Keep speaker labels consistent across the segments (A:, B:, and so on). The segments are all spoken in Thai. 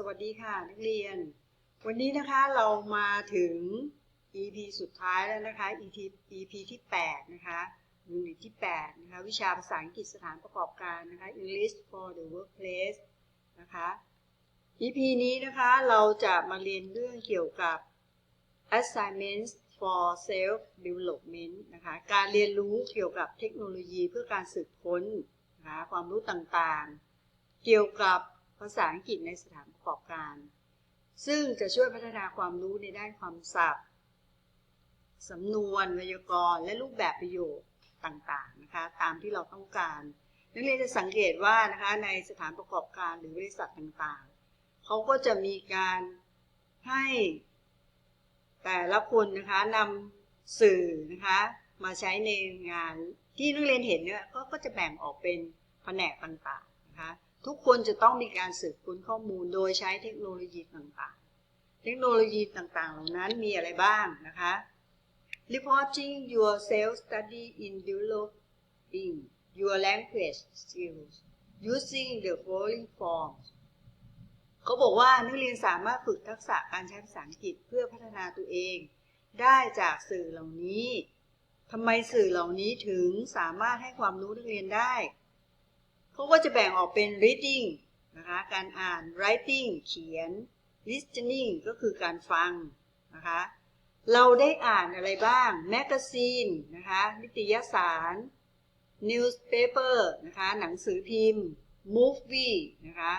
A: สวัสดีค่ะนักเรียน วันนี้นะคะเรามาถึง EP สุดท้ายแล้วนะคะ EP EP ที่ 8 นะคะยูนิตที่ 8 นะคะ วิชาภาษาอังกฤษสถานประกอบการนะคะ English for the workplace นะคะ EP นี้นะคะเราจะมาเรียนเรื่องเกี่ยวกับ assignments for self development นะคะ การเรียนรู้เกี่ยวกับเทคโนโลยีเพื่อการสืบค้นนะคะความรู้ต่างๆ เกี่ยวกับ ภาษาอังกฤษในสถานประกอบการ ซึ่งจะช่วยพัฒนาความรู้ในด้านความศัพท์สำนวนไวยากรณ์และรูปแบบประโยคต่างๆนะคะตามที่เราต้องการ นักเรียนจะสังเกตว่านะคะในสถานประกอบการหรือบริษัทต่างๆ เขาก็จะมีการให้แต่ละคนนะคะนำสื่อนะคะมาใช้ในงานที่นักเรียนเห็นเนี่ยก็จะแบ่งออกเป็นแผนกต่างๆนะคะ ทุกคนจะต้องมีการสืบค้นข้อมูลโดยใช้เทคโนโลยีต่างๆ เทคโนโลยีต่างๆ เหล่านั้นมีอะไรบ้างนะคะ reporting your self study in developing your language skills using the following forms เขาบอกว่านักเรียนสามารถฝึกทักษะการใช้ภาษาอังกฤษเพื่อพัฒนาตัวเอง ได้จากสื่อเหล่านี้ทำไมสื่อเหล่านี้ถึงสามารถให้ความรู้นักเรียนได้ เขาก็จะแบ่งออกเป็น reading นะคะการอ่าน writing เขียน listening ก็คือการฟังนะคะเราได้อ่านอะไรบ้าง แมกกาซีนนะคะนิตยสาร newspaper นะคะหนังสือพิมพ์ movie นะคะ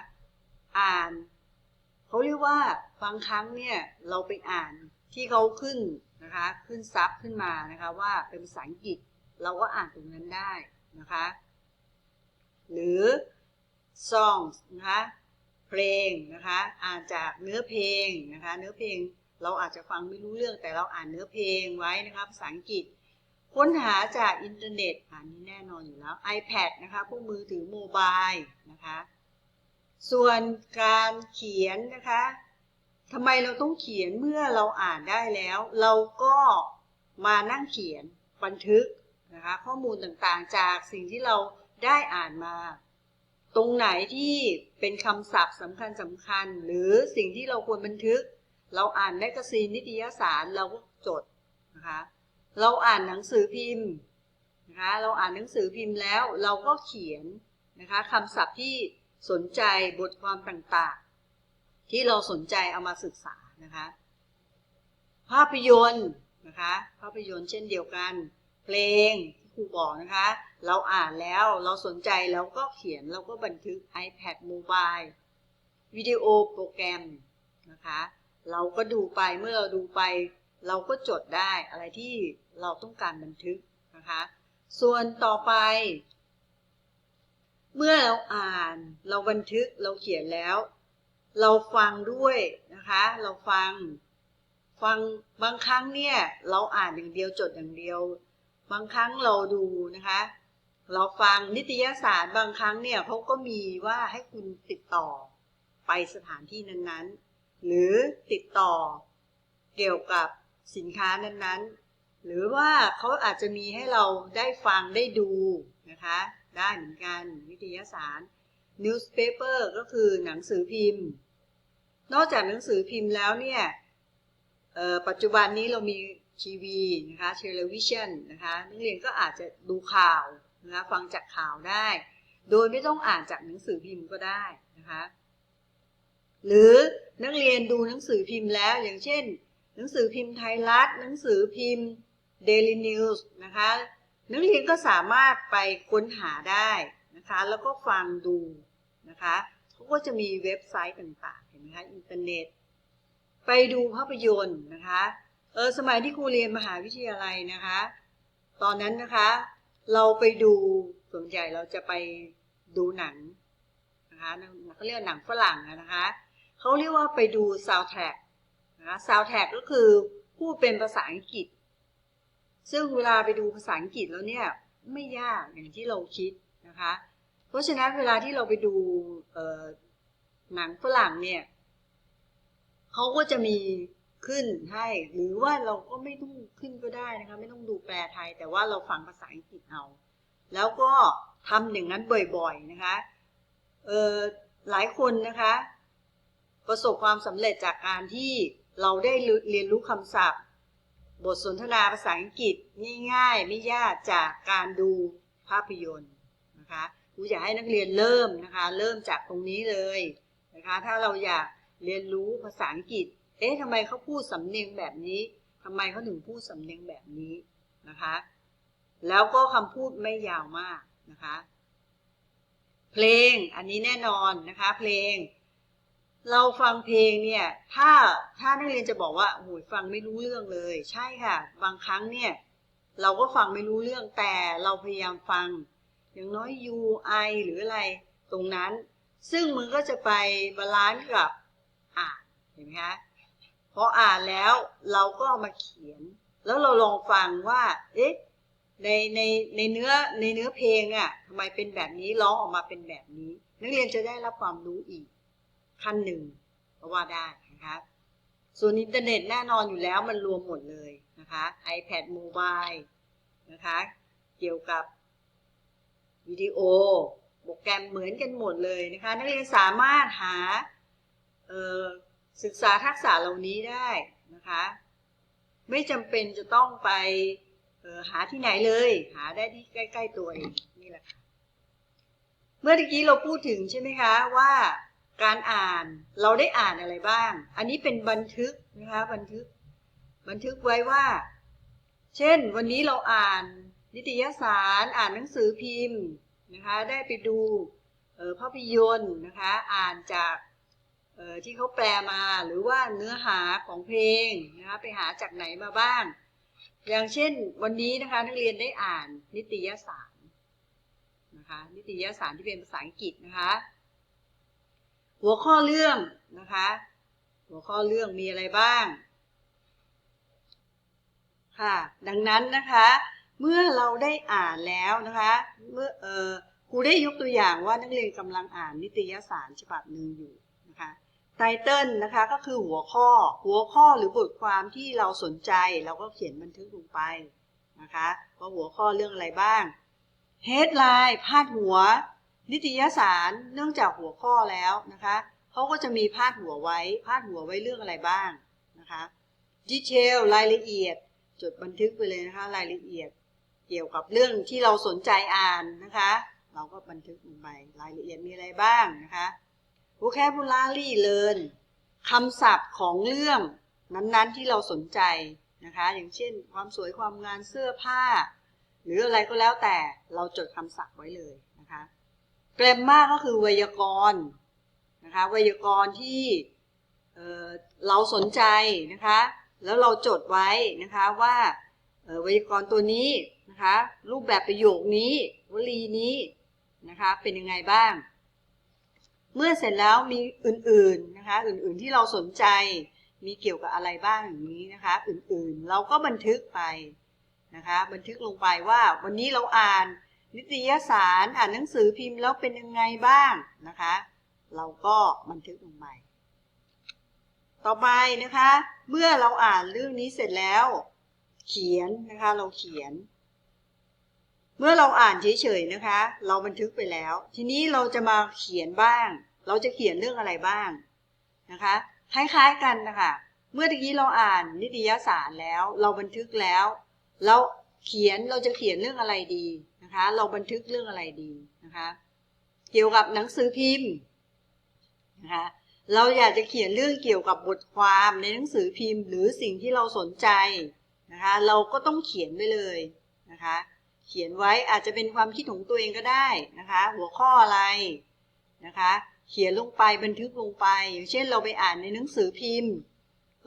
A: อ่านเขาเรียกว่าบางครั้งเนี่ยเราไปอ่านที่เขาขึ้นนะคะขึ้นซับขึ้นมานะคะว่าเป็นภาษาอังกฤษเราก็อ่านตรงนั้นได้นะคะ หรือ songs นะคะเพลงนะคะอ่านจากเนื้อเพลงนะคะเนื้อเพลงเราอาจจะฟังไม่รู้เรื่องแต่เราอ่านเนื้อเพลงไว้นะคะภาษาอังกฤษ ค้นหาจากอินเทอร์เน็ตอันนี้แน่นอนอยู่แล้ว iPad นะคะพวกมือถือโมบายนะคะส่วนการเขียนนะคะทำไมเราต้องเขียนเมื่อเราอ่านได้แล้ว เราก็มานั่งเขียนบันทึกนะคะข้อมูลต่างๆจากสิ่งที่เรา ได้อ่านมา ตรงไหนที่เป็นคำศัพท์สำคัญสำคัญ หรือสิ่งที่เราควรบันทึก เราอ่านแมกกาซีนนิตยสารเราก็จดนะคะเราอ่านหนังสือพิมพ์นะคะเราอ่านหนังสือพิมพ์แล้วเราก็เขียนนะคะคำศัพท์ที่สนใจบทความต่างๆ ที่เราสนใจเอามาศึกษานะคะภาพยนตร์นะคะภาพยนตร์เช่นเดียวกัน เพลงที่ครูบอกนะคะ เราอ่านแล้วเราสนใจเราก็เขียนเราก็บันทึก iPad Mobile วิดีโอโปรแกรมนะคะ เราก็ดูไปเมื่อเราดูไป เราก็จดได้อะไรที่เราต้องการบันทึกนะคะ ส่วนต่อไป เมื่อเราอ่านเราบันทึกเราเขียนแล้ว เราฟังด้วยนะคะ เราฟังฟังบางครั้งเนี่ยเราอ่านอย่างเดียวจดอย่างเดียว บางครั้งเราดูนะคะ เราฟังนิตยสารบางครั้งเนี่ยเขาก็มีว่าให้คุณติดต่อไปสถานที่นั้นๆ หรือติดต่อเกี่ยวกับสินค้านั้นๆ หรือว่าเขาอาจจะมีให้เราได้ฟังได้ดูนะคะ ได้เหมือนกันนิตยสาร newspaper ก็คือหนังสือพิมพ์ นอกจากหนังสือพิมพ์แล้วเนี่ยปัจจุบันนี้เรามีทีวีนะคะเทเลวิชันนะคะนักเรียนก็อาจจะดูข่าว นะคะฟังจากข่าวได้ โดยไม่ต้องอ่านจากหนังสือพิมพ์ก็ได้นะคะหรือนักเรียนดูหนังสือพิมพ์แล้ว อย่างเช่น หนังสือพิมพ์ไทยรัฐ หนังสือพิมพ์ Daily News นะคะนักเรียนก็สามารถไปค้นหาได้นะคะแล้วก็ฟังดูนะคะเขาก็จะมีเว็บไซต์ต่างๆเห็นไหมคะอินเทอร์เน็ต ไปดูภาพยนตร์นะคะเออสมัยที่ครูเรียนมหาวิทยาลัยนะคะ ตอนนั้นนะคะ เราไปดูส่วนใหญ่เราจะไปดูหนังนะคะเขาเรียกหนังฝรั่งนะคะเขาเรียกว่าไปดูซาวแทร็กนะคะซาวแทร็กก็คือพูดเป็นภาษาอังกฤษ ซึ่งเวลาไปดูภาษาอังกฤษแล้วเนี่ยไม่ยากอย่างที่เราคิดนะคะ เพราะฉะนั้นเวลาที่เราไปดูหนังฝรั่งเนี่ยเขาก็จะมี ขึ้นให้หรือว่าเราก็ไม่ต้องขึ้นก็ได้นะคะ ไม่ต้องดูแปลไทย แต่ว่าเราฟังภาษาอังกฤษเอา แล้วก็ทำอย่างนั้นบ่อยๆนะคะเออหลายคนนะคะ ประสบความสำเร็จจากการที่เราได้เรียนรู้คำศัพท์ บทสนทนาภาษาอังกฤษง่ายๆ ไม่ยากจากการดูภาพยนตร์นะคะครูอยากให้นักเรียนเริ่มนะคะ เริ่มจากตรงนี้เลยนะคะ ถ้าเราอยากเรียนรู้ภาษาอังกฤษ เอ๊ะทำไมเขาพูดสำเนียงแบบนี้ทำไมเขาถึงพูดสำเนียงแบบนี้นะคะ แล้วก็คำพูดไม่ยาวมากนะคะ เพลงอันนี้แน่นอนนะคะ เพลง เราฟังเพลงเนี่ย ถ้าถ้านักเรียนจะบอกว่าโอ้ยฟังไม่รู้เรื่องเลย ใช่ค่ะ บางครั้งเนี่ย เราก็ฟังไม่รู้เรื่องแต่เราพยายามฟัง อย่างน้อย U I หรืออะไรตรงนั้น ซึ่งมันก็จะไปบาลานซ์กับอ่านเห็นไหมคะ พออ่านแล้วเราก็เอามาเขียน แล้วเราลองฟังว่า เอ๊ะในในในเนื้อในเนื้อเพลงอะ่ะทำไมเป็นแบบนี้ร้องออกมาเป็นแบบนี้ นักเรียนจะได้รับความรู้อีกขั้นหนึ่งก็ว่าได้นะคะส่วนอินเทอร์เน็ตแน่นอนอยู่แล้วมันรวมหมดเลยนะคะ iPad Mobile นะคะ เกี่ยวกับวิดีโอโปรแกรมเหมือนกันหมดเลยนะคะ นักเรียนสามารถหา ศึกษาทักษะเหล่านี้ได้นะคะ ไม่จำเป็นจะต้องไปหาที่ไหนเลย หาได้ที่ใกล้ ๆ ตัวเองนี่แหละค่ะเมื่อกี้เราพูดถึงใช่ไหมคะว่าการอ่านเราได้อ่านอะไรบ้าง อันนี้เป็นบันทึกนะคะบันทึก บันทึกไว้ว่า เช่น วันนี้เราอ่านนิตยสารอ่านหนังสือพิมพ์นะคะ ได้ไปดูภาพยนตร์นะคะ อ่านจาก ที่เขาแปลมาหรือว่าเนื้อหาของเพลงนะคะไปหาจากไหนมาบ้าง อย่างเช่นวันนี้นะคะนักเรียนได้อ่านนิตยสารนะคะนิตยสารที่เป็นภาษาอังกฤษนะคะหัวข้อเรื่องนะคะหัวข้อเรื่องมีอะไรบ้างค่ะดังนั้นนะคะเมื่อเราได้อ่านแล้วนะคะเมื่อเออครูได้ยกตัวอย่างว่านักเรียนกำลังอ่านนิตยสารฉบับหนึ่งอยู่ ไตเติลนะคะก็คือหัวข้อ หัวข้อหรือบทความที่เราสนใจเราก็เขียนบันทึกลงไปนะคะว่าหัวข้อเรื่องอะไรบ้าง headline พาดหัว นิตยสารเนื่องจากหัวข้อแล้วนะคะเขาก็จะมีพาดหัวไว้ พาดหัวไว้เรื่องอะไรบ้างนะคะดีเทลรายละเอียด จดบันทึกไปเลยนะคะรายละเอียด เกี่ยวกับเรื่องที่เราสนใจอ่านนะคะ เราก็บันทึกลงไปรายละเอียดมีอะไรบ้างนะคะ vocabulary learn คำศัพท์ของเรื่องนั้นๆที่เราสนใจนะคะ อย่างเช่น ความสวยความงามเสื้อผ้า หรืออะไรก็แล้วแต่เราจดคำศัพท์ไว้เลยนะคะแกรมมาก็คือไวยากรณ์นะคะไวยากรณ์ที่เเราสนใจนะคะ แล้วเราจดไว้นะคะว่าไวยากรณ์ตัวนี้นะคะ รูปแบบประโยคนี้วลีนี้นะคะ เป็นยังไงบ้าง เมื่อเสร็จแล้วมีอื่นๆนะคะอื่นๆที่เราสนใจมีเกี่ยวกับอะไรบ้างอย่างนี้นะคะ อื่นๆ เราก็บันทึกไปนะคะ บันทึกลงไปว่าวันนี้เราอ่านนิตยสารอ่านหนังสือพิมพ์แล้วเป็นยังไงบ้างนะคะ เราก็บันทึกลงไปต่อไปนะคะ เมื่อเราอ่านเรื่องนี้เสร็จแล้ว เขียนนะคะเราเขียน เมื่อเราอ่านเฉยๆนะคะ เราบันทึกไปแล้ว ทีนี้เราจะมาเขียนบ้าง เราจะเขียนเรื่องอะไรบ้างนะคะคล้ายๆกันนะคะเมื่อตะกี้เราอ่านนิตยสารแล้ว เราบันทึกแล้วเราเขียนเราจะเขียนเรื่องอะไรดีนะคะ เราบันทึกเรื่องอะไรดีนะคะ เกี่ยวกับหนังสือพิมพ์นะคะเราอยากจะเขียนเรื่องเกี่ยวกับบทความในหนังสือพิมพ์ หรือสิ่งที่เราสนใจนะคะ เราก็ต้องเขียนไว้เลยนะคะ เขียนไว้อาจจะเป็นความคิดของตัวเองก็ได้นะคะ หัวข้ออะไรนะคะ เขียนลงไปบันทึกลงไป อย่างเช่นเราไปอ่านในหนังสือพิมพ์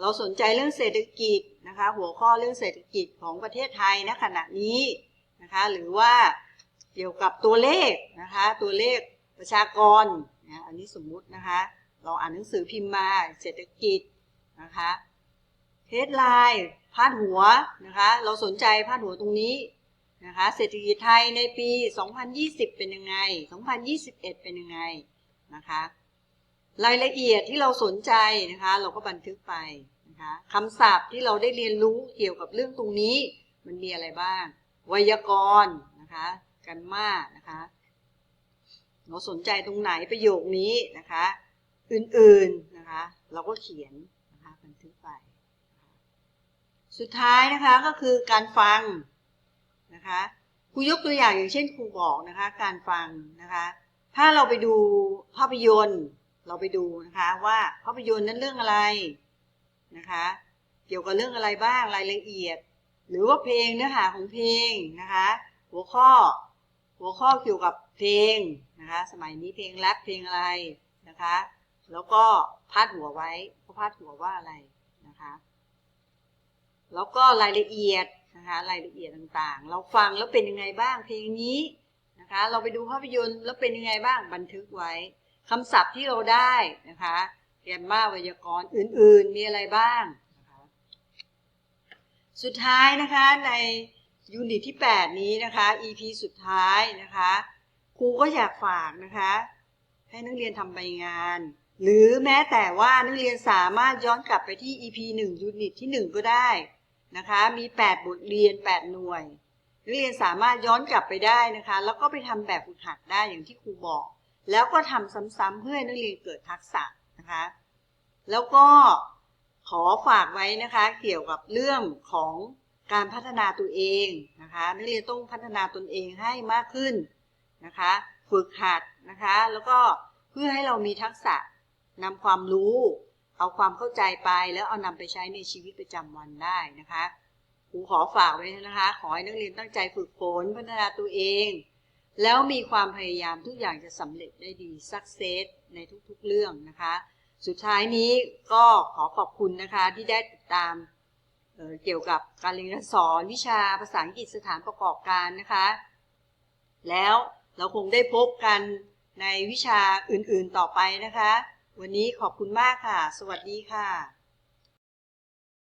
A: เราสนใจเรื่องเศรษฐกิจนะคะ หัวข้อเรื่องเศรษฐกิจของประเทศไทยณขณะนี้นะคะ หรือว่าเกี่ยวกับตัวเลขนะคะ ตัวเลขประชากรนะอันนี้สมมุตินะคะ เราอ่านหนังสือพิมพ์มาเศรษฐกิจนะคะเฮดไลน์พาดหัวนะคะ เราสนใจพาดหัวตรงนี้ นะคะเศรษฐกิจไทยในปี 2020 เป็นยังไง 2021 เป็นยังไงนะคะรายละเอียดที่เราสนใจนะคะ เราก็บันทึกไปนะคะคำศัพท์ที่เราได้เรียนรู้เกี่ยวกับเรื่องตรงนี้ มันมีอะไรบ้าง ไวยากรณ์นะคะกันมากนะคะเราสนใจตรงไหนประโยคนี้นะคะออื่นๆนะคะ เราก็เขียนนะคะบันทึกไป สุดท้ายนะคะก็คือการฟัง นะคะครูยกตัวอย่างอย่างเช่นครูบอกนะคะการฟังนะคะถ้าเราไปดูภาพยนตร์เราไปดูนะคะว่าภาพยนตร์นั้นเรื่องอะไรนะคะเกี่ยวกับเรื่องอะไรบ้างรายละเอียด หรือว่าเพลงเนื้อหาของเพลงนะคะหัวข้อหัวข้อเกี่ยวกับเพลงนะคะสมัยนี้เพลงแรปเพลงอะไรนะคะแล้วก็พาดหัวไว้เขาพาดหัวว่าอะไรนะคะแล้วก็รายละเอียด นะคะรายละเอียดต่างๆ เราฟังแล้วเป็นยังไงบ้างเพลงนี้นะคะ เราไปดูภาพยนตร์แล้วเป็นยังไงบ้างบันทึกไว้คำศัพท์ที่เราได้นะคะแกมมาไวยากรณ์อื่นๆ มีอะไรบ้างนะคะสุดท้ายนะคะในยูนิตที่ 8 นี้นะคะ EP สุดท้ายนะคะครูก็อยากฝากนะคะ ให้นักเรียนทำใบงาน หรือแม้แต่ว่านักเรียนสามารถย้อนกลับไปที่ EP 1 ยูนิตที่ 1 ก็ได้ นะคะ มี 8 บทเรียน 8 หน่วย นักเรียนสามารถย้อนกลับไปได้นะคะ แล้วก็ไปทำแบบฝึกหัดได้อย่างที่ครูบอก แล้วก็ทำซ้ำๆเพื่อให้นักเรียนเกิดทักษะนะคะ แล้วก็ขอฝากไว้นะคะเกี่ยวกับเรื่องของการพัฒนาตัวเองนะคะนักเรียนต้องพัฒนาตนเองให้มากขึ้นนะคะ ฝึกหัดนะคะ แล้วก็เพื่อให้เรามีทักษะนำความรู้ เอาความเข้าใจไปแล้วเอานำไปใช้ในชีวิตประจำวันได้นะคะครูขอฝากไว้นะคะ ขอให้นักเรียนตั้งใจฝึกฝนพัฒนาตัวเอง แล้วมีความพยายามทุกอย่างจะสำเร็จได้ดีสักเซสในทุกๆเรื่องนะคะ สุดท้ายนี้ก็ขอขอบคุณนะคะที่ได้ติดตามเเกี่ยวกับการเรียนการสอนวิชาภาษาอังกฤษสถานประกอบการนะคะ แล้วเราคงได้พบกันในวิชาอื่นๆต่อไปนะคะ วันนี้ขอบคุณมากค่ะ สวัสดีค่ะ